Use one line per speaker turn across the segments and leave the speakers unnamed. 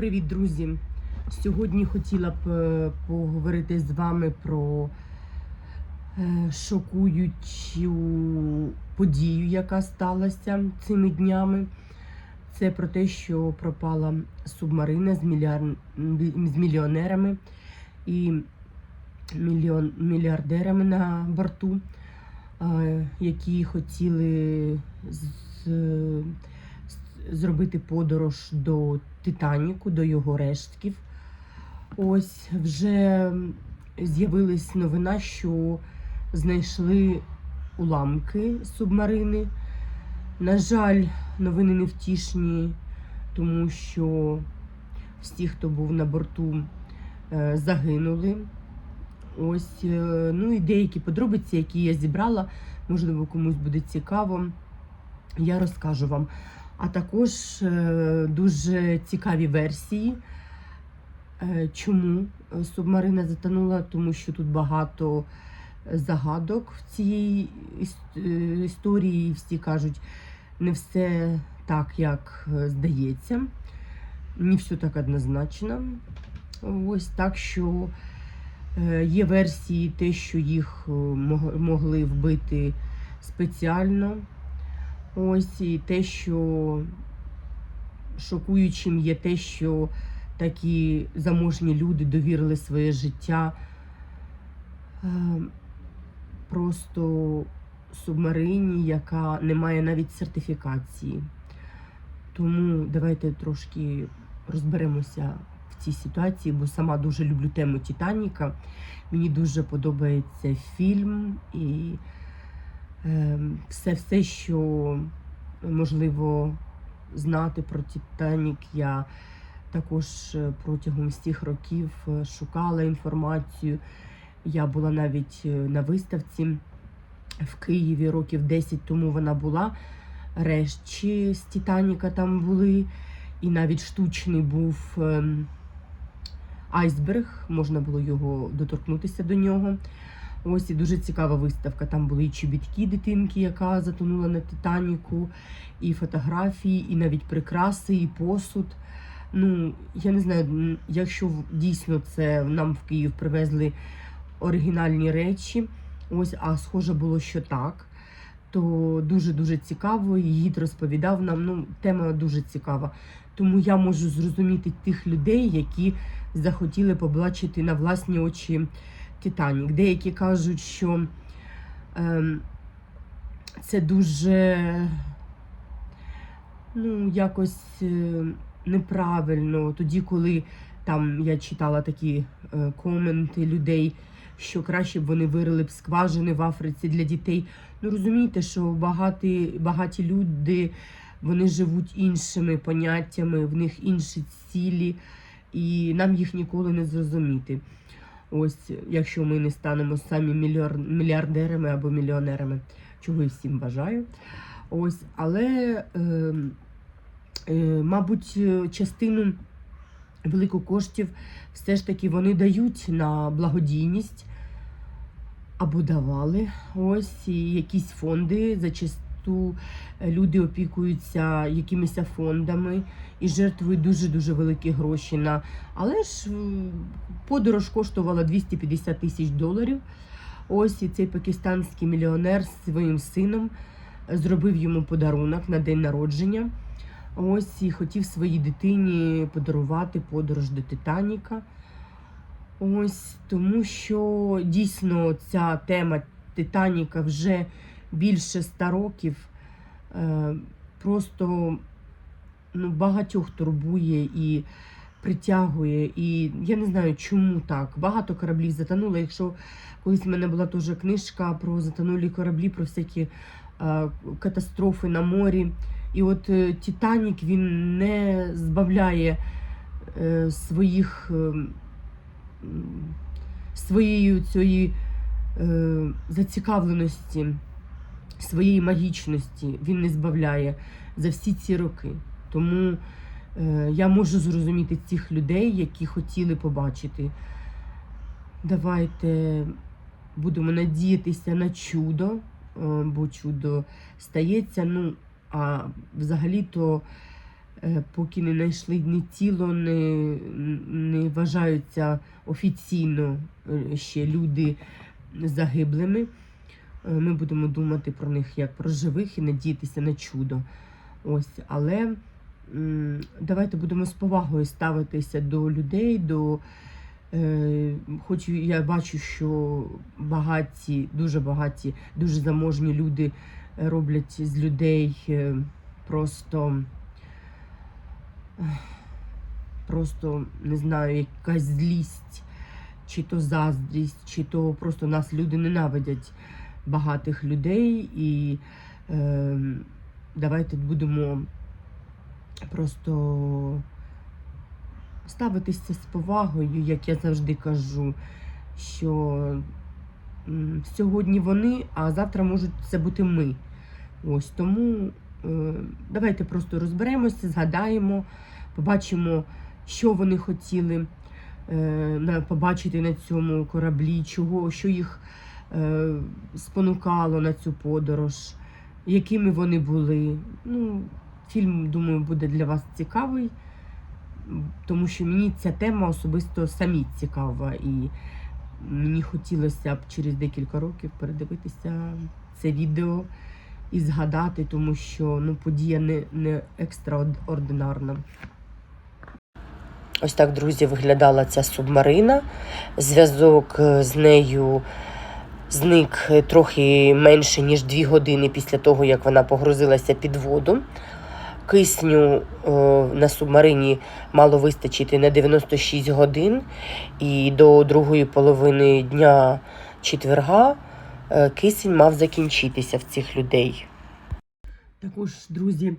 Привіт, друзі! Сьогодні хотіла б е, поговорити з вами про е, шокуючу подію, яка сталася цими днями. Це про те, що пропала субмарина з, мільяр... з мільйонерами і мільйон... мільярдерами на борту, е, які хотіли з... зробити подорож до Титаніку, до його рештків. Ось вже з'явилась новина, що знайшли уламки субмарини. На жаль, новини не втішні, тому що всі, хто був на борту, е, загинули. Ось, е, ну і деякі подробиці, які я зібрала, можливо, комусь буде цікаво, я розкажу вам. А також е, дуже цікаві версії, е, чому субмарина затонула, тому що тут багато загадок в цій е, історії. Всі кажуть, не все так, як е, здається, не все так однозначно. Ось так що е, є версії, те, що їх е, могли вбити спеціально. Ось і те, що шокуючим є те, що такі заможні люди довірили своє життя е, просто субмарині, яка не має навіть сертифікації. Тому давайте трошки розберемося в цій ситуації, бо сама дуже люблю тему Титаніка. Мені дуже подобається фільм і все, все, що можливо знати про Титанік, я також е, протягом всіх років е, шукала інформацію. Я була навіть е, на виставці в Києві років 10 тому вона була. Речі з Титаніка там були, і навіть штучний був ем, айсберг, можна було його доторкнутися до нього. Ось і дуже цікава виставка. Там були і чобітки дитинки, яка затонула на Титаніку, і фотографії, і навіть прикраси, і посуд. Ну, я не знаю, якщо дійсно це нам в Київ привезли оригінальні речі, ось, а схоже було, що так. То дуже-дуже цікаво, і гід розповідав нам. Ну, тема дуже цікава. Тому я можу зрозуміти тих людей, які захотіли побачити на власні очі Титанік. Деякі кажуть, що ем, це дуже ну, якось е, неправильно. Тоді, коли там я читала такі е, коменти людей, що краще б вони вирили б скважини в Африці для дітей. Ну розумієте, що багаті, багаті люди вони живуть іншими поняттями, в них інші цілі, і нам їх ніколи не зрозуміти. Ось, якщо ми не станемо самі мільярдерами або мільйонерами, чого і всім бажаю. Ось, але, е, е, мабуть, частину велику коштів все ж таки вони дають на благодійність або давали. Ось і якісь фонди зачасту е, люди опікуються якимись фондами і жертвують дуже дуже великі гроші на. Але ж подорож коштувала 250 тисяч доларів. Ось і цей пакистанський мільйонер з своїм сином е, зробив йому подарунок на день народження. Ось і хотів своїй дитині подарувати подорож до Титаніка. Ось тому, що дійсно ця тема Титаніка вже більше ста років. Е, просто ну, багатьох турбує і притягує. І я не знаю, чому так. Багато кораблів затонуло. Якщо колись в мене була теж книжка про затонулі кораблі, про всякі е, катастрофи на морі. І от е, Титанік він не збавляє своїх. своєю цієї зацікавленості, своєї магічності він не збавляє за всі ці роки. Тому е, я можу зрозуміти цих людей, які хотіли побачити. Давайте будемо надіятися на чудо, е, бо чудо стається. Ну, а взагалі-то е, поки не знайшли ні тіло, не, не вважаються офіційно е, ще люди загиблими. Е, Ми будемо думати про них як про живих і надіятися на чудо. Ось, але давайте будемо з повагою ставитися до людей, до е, хоч я бачу, що багаті, дуже багаті, дуже заможні люди роблять з людей е, просто. Просто не знаю, якась злість, чи то заздрість, чи то просто нас люди ненавидять багатих людей. І е, давайте будемо просто ставитися з повагою, як я завжди кажу, що сьогодні вони, а завтра можуть це бути ми. Ось тому е, давайте просто розберемося, згадаємо, побачимо, що вони хотіли е, побачити на цьому кораблі, чого, що їх спонукало на цю подорож, якими вони були. Ну, фільм, думаю, буде для вас цікавий, тому що мені ця тема особисто самі цікава, і мені хотілося б через декілька років передивитися це відео і згадати, тому що ну, подія не, не екстраординарна. Ось так, друзі, виглядала ця субмарина. Зв'язок е, з нею зник е, трохи менше, ніж дві години після того, як вона погрузилася під воду. Кисню е, на субмарині мало вистачити на 96 годин, і до другої половини дня четверга е, кисень мав закінчитися в цих людей. Також, друзі,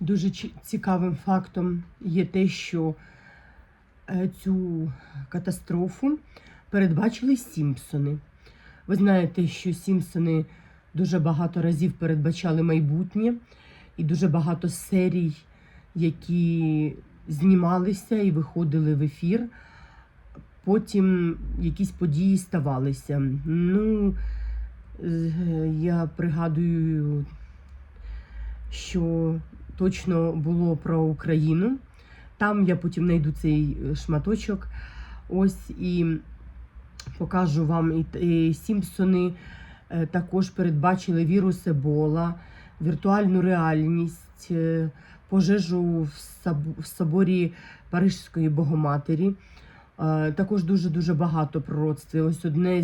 дуже цікавим фактом є те, що цю катастрофу передбачили Сімпсони. Ви знаєте, що Сімпсони дуже багато разів передбачали майбутнє і дуже багато серій, які знімалися і виходили в ефір. Потім якісь події ставалися. Ну, я пригадую, що точно було про Україну. Там я потім знайду цей шматочок. Ось і покажу вам. І, Сімпсони е, також передбачили вірус Ебола, віртуальну реальність, е, пожежу в, соборі Парижської Богоматері. Е, Також дуже-дуже багато пророцтв. Ось одне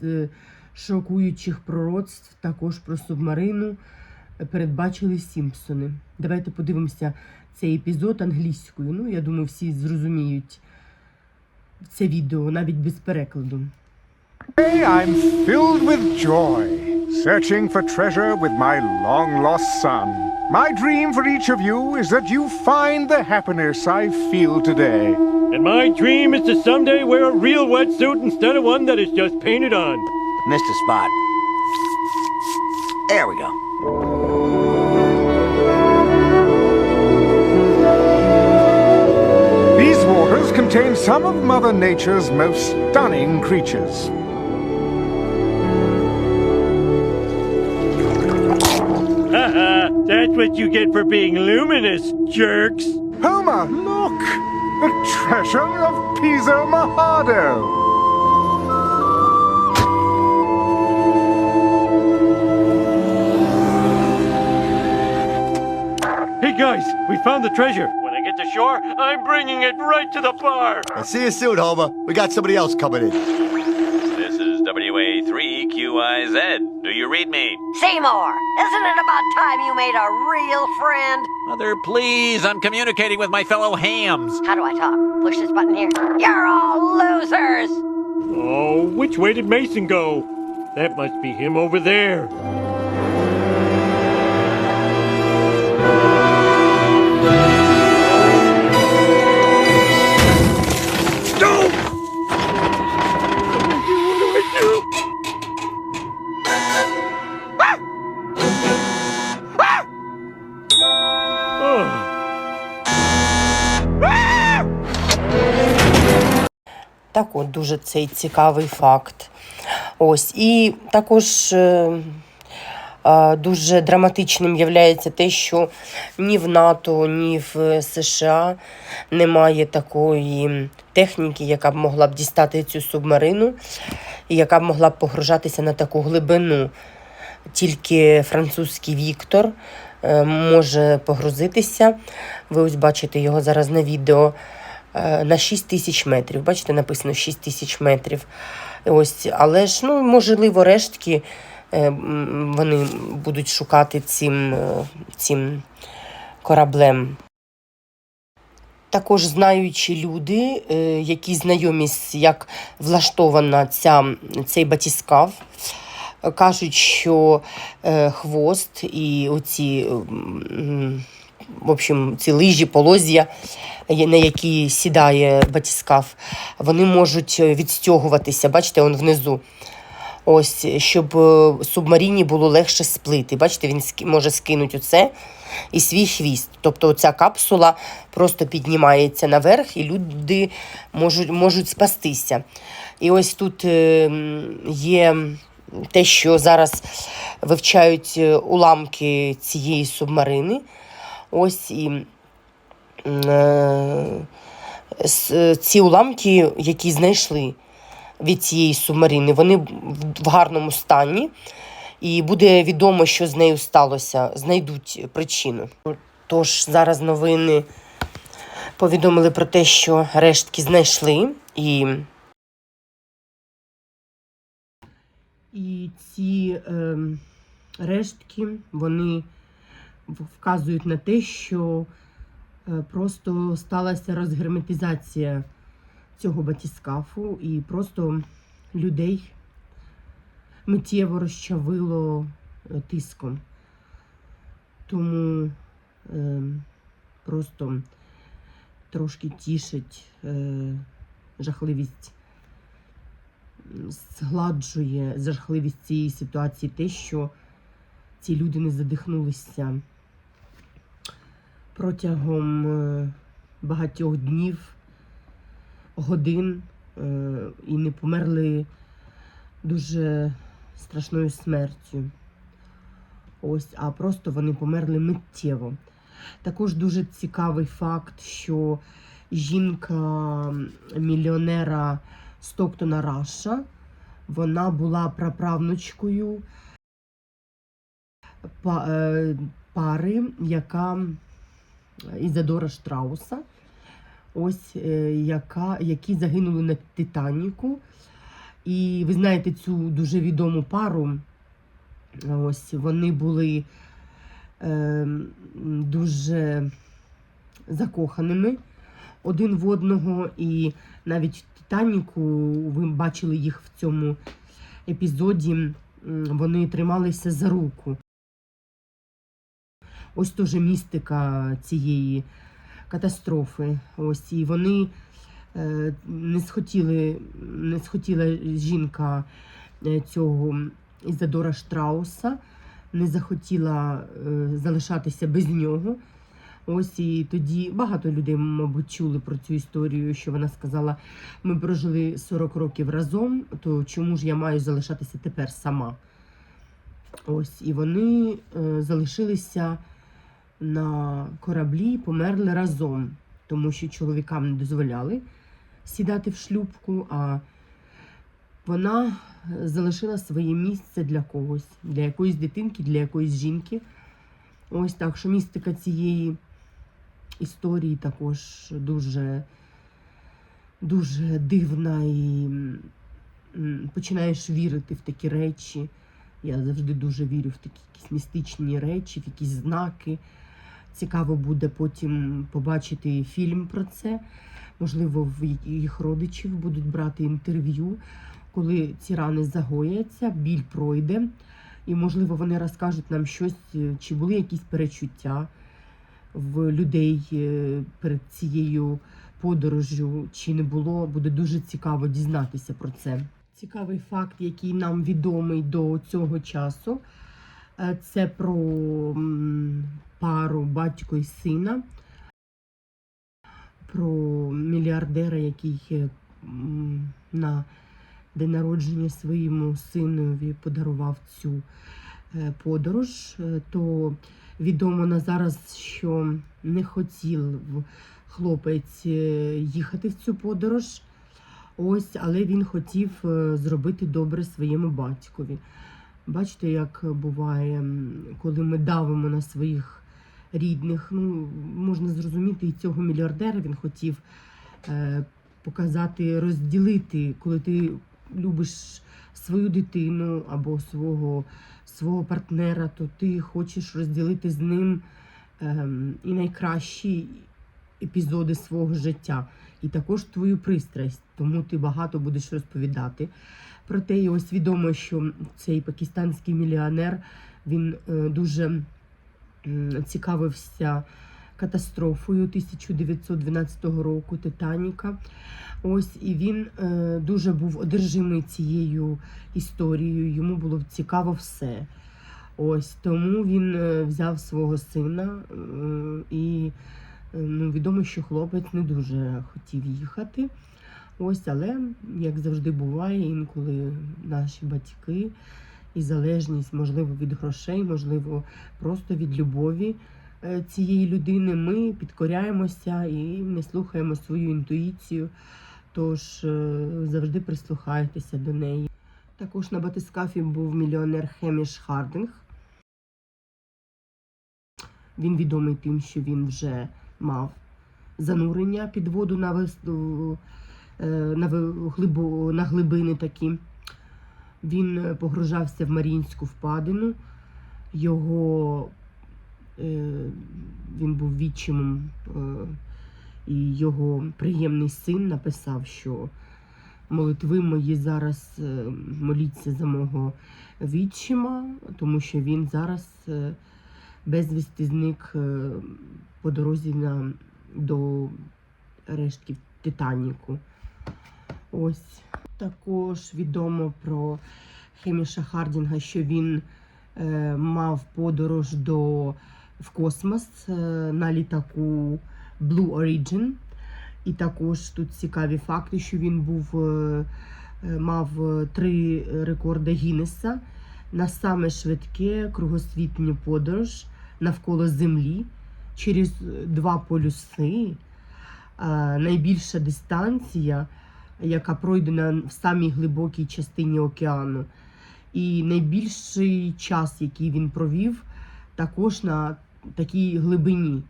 з шокуючих пророцтв також про субмарину передбачили Сімпсони. Давайте подивимося цей епізод англійською. Ну, я думаю, всі зрозуміють це відео навіть без перекладу.
Today I'm filled with joy, searching for treasure with my long lost son. My dream for each of you is that you find the happiness I feel today.
And my dream is to someday wear a real wetsuit instead of one that is just painted on.
Missed a spot. There we go.
These waters contain some of Mother Nature's most stunning creatures.
Uh, that's what you get for being luminous, jerks.
Homer, look! The treasure of Piso Mahado!
Hey guys, we found the treasure. When I get to shore, I'm bringing it right to the bar.
And see you soon, Homer. We got somebody else coming in.
This WA3QIZ. Do you read me?
Seymour, isn't it about time you made a real friend?
Mother, please, I'm communicating with my fellow hams.
How do I talk? Push this button here. You're all losers!
Oh, which way did Mason go? That must be him over there.
От дуже цей цікавий факт. Ось. І також е, Дуже драматичним є те, що ні в НАТО, ні в США немає такої техніки, яка б могла б дістати цю субмарину і яка б могла б погружатися на таку глибину. Тільки французький Віктор е, може погрузитися. Ви ось бачите його зараз на відео е, на 6 тисяч метрів. Бачите, написано 6 тисяч метрів. Ось, але ж, ну, можливо, рештки е, вони будуть шукати цим, е, цим кораблем. Також знаючі люди, е, які знайомі з як влаштована ця, цей батіскав, е, кажуть, що е, хвост і оці в общем, ці лижі, полоз'я, на які сідає батіскаф, вони можуть е, відстягуватися. Бачите, он внизу. Ось, щоб е, субмаріні було легше сплити. Бачите, він може скинути оце і свій хвіст. Тобто ця капсула просто піднімається наверх, і люди можуть, можуть спастися. І ось тут е, є те, що зараз вивчають уламки цієї субмарини. Ось і е, ці уламки, які знайшли від цієї субмарини, вони в гарному стані, і буде відомо, що з нею сталося. Знайдуть причину. Тож зараз новини повідомили про те, що рештки знайшли і. І ці е, рештки вони вказують на те, що е, просто сталася розгерметизація цього батіскафу, і просто людей миттєво розчавило е, тиском. Тому е, просто трошки тішить е, жахливість, згладжує жахливість цієї ситуації те, що ці люди не задихнулися протягом е, багатьох днів, годин е, і не померли дуже страшною смертю. Ось, а просто вони померли миттєво. Також дуже цікавий факт, що жінка мільйонера Стоктона Раша, вона була праправнучкою е, пари, яка Ізадора Штрауса, ось е, яка, які загинули на Титаніку. І ви знаєте цю дуже відому пару. Ось вони були е, дуже закоханими один в одного. І навіть Титаніку ви бачили їх в цьому епізоді. Вони трималися за руку. Ось теж містика цієї катастрофи. Ось і вони е, не схотіли, не схотіла жінка е, цього Ізадора Штрауса, не захотіла е, залишатися без нього. Ось і тоді багато людей, мабуть, чули про цю історію, що вона сказала: ми прожили 40 років разом, то чому ж я маю залишатися тепер сама? Ось, і вони е, залишилися на кораблі померли разом, тому що чоловікам не дозволяли сідати в шлюпку, а вона е, залишила своє місце для когось, для якоїсь дитинки, для якоїсь жінки. Ось так, що містика цієї історії також дуже, дуже дивна і починаєш вірити в такі речі. Я завжди дуже вірю в такі якісь містичні речі, в якісь знаки. Цікаво буде потім побачити фільм про це. Можливо, в їх родичів будуть брати інтерв'ю, коли ці рани загояться, біль пройде. І, можливо, вони розкажуть нам щось, е, чи були якісь перечуття в людей е, перед цією подорожжю, чи не було. Буде дуже цікаво дізнатися про це. Цікавий факт, який нам відомий до цього часу, це про пару батько і сина, про мільярдера, який е, на день народження своєму синові подарував цю е, подорож, е, то відомо на зараз, що не хотів хлопець е, їхати в цю подорож. Ось, але він хотів е, зробити добре своєму батькові. Бачите, як буває, коли ми давимо на своїх рідних. Ну, можна зрозуміти, і цього мільярдера він хотів е, показати, розділити, коли ти любиш свою дитину або свого, свого партнера, то ти хочеш розділити з ним ем, і найкращі епізоди свого життя, і також твою пристрасть. Тому ти багато будеш розповідати. Проте і ось відомо, що цей пакистанський мільйонер він е, дуже цікавився катастрофою 1912 року Титаніка. Ось і він е, дуже був одержимий цією історією. Йому було цікаво все. Ось тому він е, взяв свого сина, і ну, відомо, що хлопець не дуже хотів їхати. Ось, але як завжди буває, інколи наші батьки і залежність, можливо, від грошей, можливо, просто від любові е, цієї людини, ми підкоряємося і не слухаємо свою інтуїцію. Тож е, завжди прислухайтеся до неї. Також на батискафі був мільйонер Хеміш Хардинг. Він відомий тим, що він вже мав занурення під воду на, е, на, глибини такі. Він е, погружався в Маріїнську впадину. Його е, він був відчимом, і його приємний син написав, що молитви мої зараз моліться за мого відчима, тому що він зараз безвісти зник по дорозі на, до рештків Титаніку. Ось також відомо про Хеміша Хардінга, що він е, мав подорож до, в космос е, на літаку Blue Origin. І також тут цікаві факти, що він був, е, е, мав е, три рекорди Гіннеса на саме швидке кругосвітню подорож навколо Землі через два полюси. Е, Найбільша дистанція, яка пройдена в самій глибокій частині океану. І найбільший час, який він провів, також на такій глибині.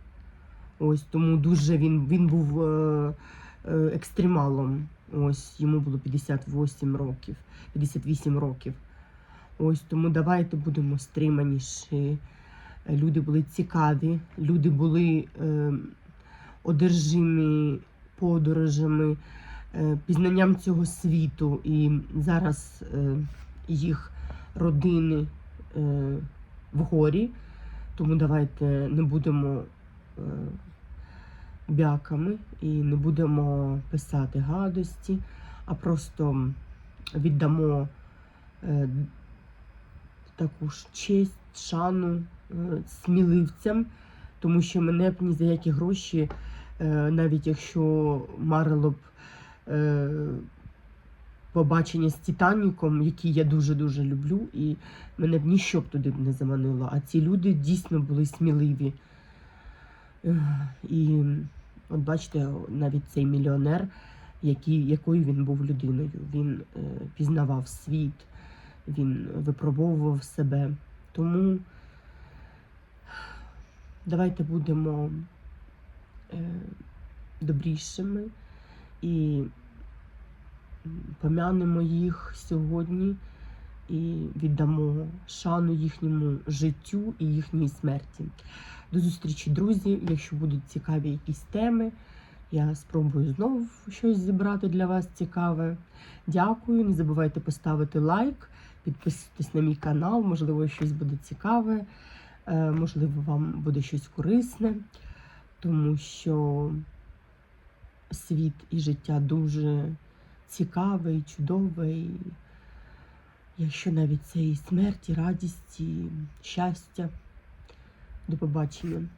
Ось тому дуже він, він був е, е, екстремалом. Ось йому було 58 років, 58 років. Ось тому давайте будемо стриманіші. Люди були цікаві, люди були е, одержимі подорожами, е, пізнанням цього світу. І зараз е, їх родини е, в горі. Тому давайте не будемо е, бяками і не будемо писати гадості, а просто віддамо е, таку ж честь, шану сміливцям, тому що мене б ні за які гроші, е, навіть якщо марило б е, побачення з Титаніком, який я дуже-дуже люблю, і мене б ніщо б туди б не заманило. А ці люди дійсно були сміливі. І от бачите, навіть цей мільйонер, який, якою він був людиною, він е, пізнавав світ, він випробовував себе. Тому давайте будемо е, добрішими і помянемо їх сьогодні і віддамо шану їхньому життю і їхній смерті. До зустрічі, друзі. Якщо будуть цікаві якісь теми, я спробую знову щось зібрати для вас цікаве. Дякую. Не забувайте поставити лайк, підписуйтесь на мій канал, можливо, щось буде цікаве, можливо, вам буде щось корисне, тому що світ і життя дуже цікавий, чудовий. якщо навіть це і смерть, і радість, і щастя. До побачення.